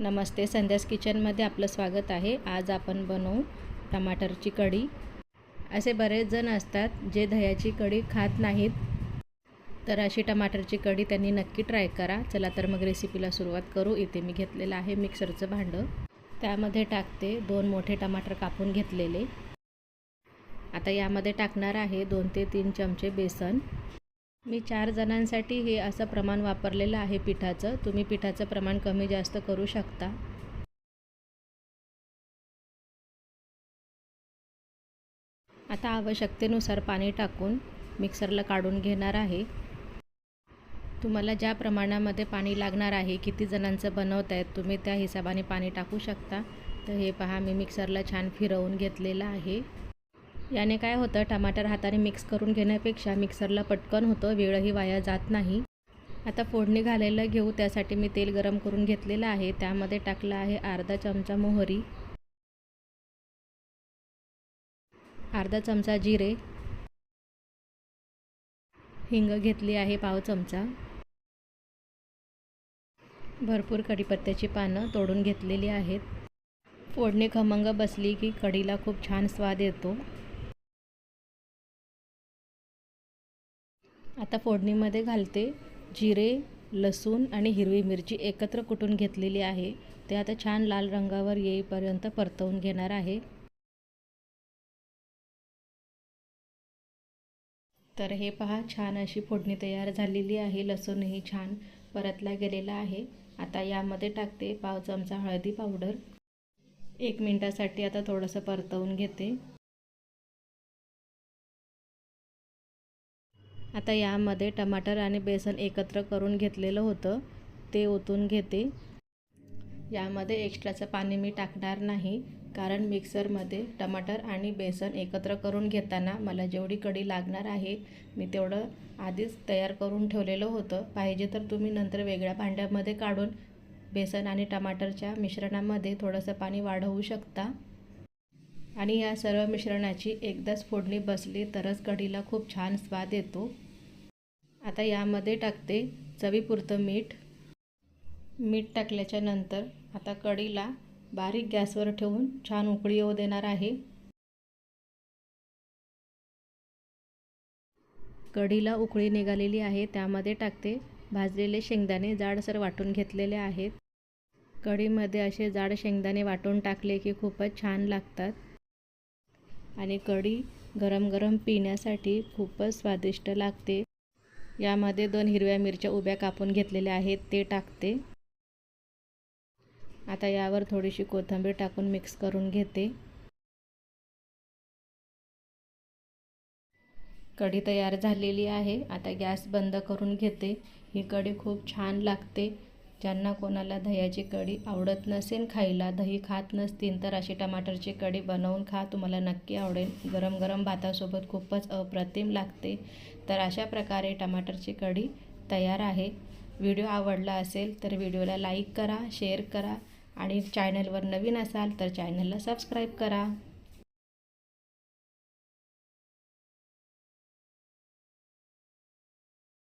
नमस्ते संध्यास किचनमध्ये आपलं स्वागत आहे. आज आपण बनवू टमाटरची कढी. असे बरेच जण असतात जे दह्याची कढी खात नाहीत. तर अशी टमाटरची कढी त्यांनी नक्की ट्राय करा. चला तर मग रेसिपीला सुरुवात करू. इथे मी घेतलेलं आहे मिक्सरचं भांडं. त्यामध्ये टाकते दोन मोठे टमाटर कापून घेतलेले. आता यामध्ये टाकणार आहे दोन ते तीन चमचे बेसन. मी चार जणांसाठी हे असं प्रमाण वापरलेलं आहे पिठाचं. तुम्ही पिठाचं प्रमाण कमी जास्त करू शकता. आता आवश्यकतेनुसार पाणी टाकून मिक्सरला काढून घेणार आहे. तुम्हाला ज्या प्रमाणामध्ये पाणी लागणार आहे किती जणांचं बनवत आहेत तुम्ही त्या हिशोबाने पाणी टाकू शकता. तर हे पहा मी मिक्सरला छान फिरवून घेतलेलं आहे. याने काय होतं टमाटर हाताने मिक्स करून घेण्यापेक्षा मिक्सरला पटकन होतं वेळही वाया जात नाही. आता फोडणी घालायला घेऊ त्यासाठी मी तेल गरम करून घेतलेलं आहे. त्यामध्ये टाकलं आहे अर्धा चमचा मोहरी अर्धा चमचा जिरे हिंग घेतली आहे पाव चमचा. भरपूर कढीपत्त्याची पानं तोडून घेतलेली आहेत. फोडणी खमंग बसली की कढीला खूप छान स्वाद येतो. आता फोडणीमध्ये घालते जिरे लसूण आणि हिरवी मिरची एकत्र कुटून घेतलेली आहे. ते आता छान लाल रंगावर येईपर्यंत परतवून घेणार आहे. तर हे पहा छान अशी फोडणी तयार झालेली आहे. लसूणही छान परतला गेलेला आहे. आता यामध्ये टाकते पाव चमचा हळदी पावडर. एक मिनटासाठी आता थोडंसं परतवून घेते. आता यामध्ये टमाटर आणि बेसन एकत्र करून घेतलेलं होतं. ते ओतून घेते. यामध्ये एक्स्ट्राचं पाणी मी टाकणार नाही कारण मिक्सरमध्ये टमाटर आणि बेसन एकत्र करून घेताना मला जेवढी कढी लागणार आहे मी तेवढं आधीच तयार करून ठेवलेलं होतं. पाहिजे तर तुम्ही नंतर वेगळ्या भांड्यामध्ये काढून बेसन आणि टमाटरच्या मिश्रणामध्ये थोडंसं पाणी वाढवू शकता. आणि या सर्व मिश्रणाची एकदाच फोडणी बसली तरच कढीला खूप छान स्वाद येतो. आता यामध्ये टाकते चवीपुरतं मीठ. मीठ टाकल्याच्या नंतर आता कढीला बारीक गॅसवर ठेवून छान उकळी येऊ देणार आहे. कढीला उकळी निघालेली आहे त्यामध्ये टाकते भाजलेले शेंगदाणे जाडसर वाटून घेतलेले आहेत. कढीमध्ये असे जाड शेंगदाणे वाटून टाकले की खूपच छान लागतात. आणि कढी गरम गरम पिण्यासाठी खूपच स्वादिष्ट लागते. यामध्ये दोन हिरव्या मिरच्या उभ्या कापून घेतलेल्या आहेत ते टाकते. आता यावर थोडीशी कोथिंबीर टाकून मिक्स करून घेते. कढी तयार झालेली आहे. आता गॅस बंद करून घेते. ही कढी खूप छान लागते. ज्यांना कोणाला दह्याची कढी आवडत नसेल खायला दही खात नसतील तर अशी टमाटरची कढी बनवून खा तुम्हाला नक्की आवडेल. गरम गरम भातासोबत खूपच अप्रतिम लागते. तर अशा प्रकारे टमाटरची कढी तयार आहे. व्हिडिओ आवडला असेल तर व्हिडिओला लाईक करा शेअर करा आणि चॅनलवर नवीन असाल तर चॅनलला सबस्क्राईब करा.